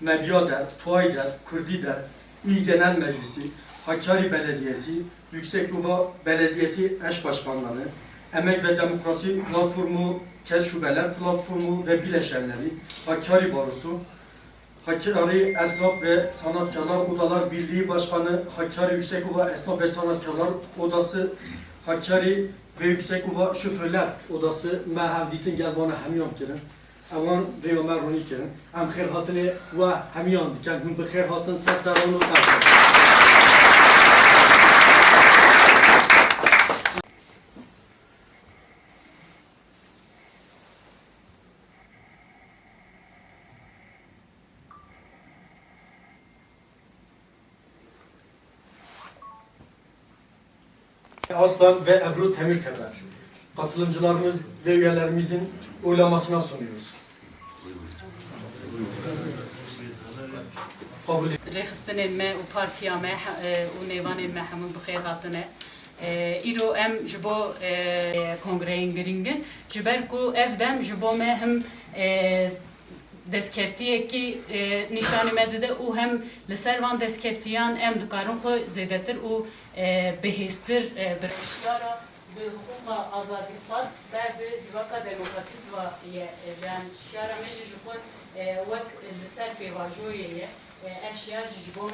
Medya der, Tuay der, Kürdi der, İl Genel Meclisi, Hakkari Belediyesi, Yüksekova Belediyesi eş başkanları, Emek ve Demokrasi Platformu, KES Şubeler Platformu ve bileşenleri, Hakkari Barosu, Hakkari Esnaf ve Sanatkarlar Odalar Birliği Başkanı, Hakkari Yüksekova Esnaf ve Sanatkarlar Odası, Hakkari ve Yüksekova Şoförler Odası, me hevditin gel bana hemyan kirin. Evan ve Ömer Roni kirin. Em xêr hatine ve hemyan diken, hûn bi xêr hatin ser seran û ser. Aslan ve Ebru Temirtepe katılımcılarımız ve üyelerimizin oylamasına sunuyoruz. Kabul Rexten u partiya me e, u nevan emme hamun bixêr hatine. E, îro em ji bo e, kongreyên giringin ku ev dem ji bo me him destkeftiyekî nîşanî me dide û hem li ser van em dikarin xwe zêdetir û bihêztir birşdara به حقوق آزادی خاص در به جواکا دموکراتیک و yani şara meclis jukon vak لسر پیواجویه اشیاء جبو